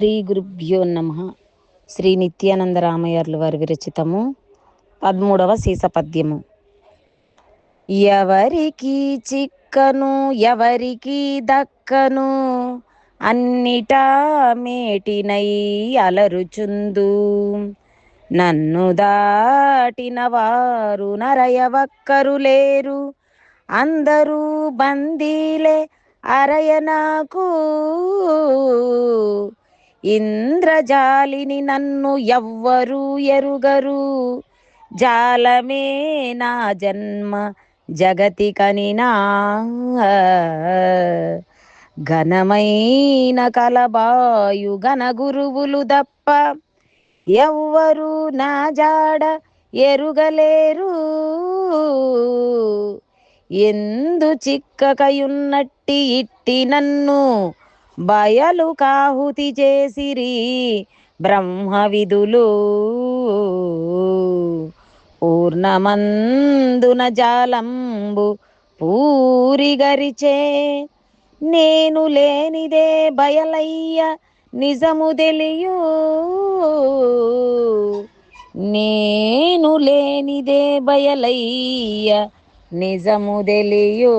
శ్రీ గురుభ్యో నమ. శ్రీ నిత్యానంద రామయ్యర్లు వారి విరచితము పదమూడవ సీసపద్యము ఎవరికి చిక్కను ఎవరికి దక్కను అన్నిటా మేటినై అలరుచుందు. నన్ను దాటిన వారు నరయవక్కరు లేరు. అందరూ బందీలే అరయ నాకు ఇంద్రజాలిని నన్ను ఎవ్వరు ఎరుగరు. జాలమే నా జన్మ జగతి కనినా ఘనమైన కలబాయు ఘన గురువులు దప్ప ఎవ్వరు నా జాడ ఎరుగలేరు. ఎందు చిక్కకయున్నట్టి ఇట్టి నన్ను బయలు కాహుతి చేసిరి బ్రహ్మ విధులు. పూర్ణమందున జాలంబు పూరిగరిచే నేను లేనిదే బయలయ్య నిజము తెలియు. నేను లేనిదే బయలయ్య నిజము తెలియూ.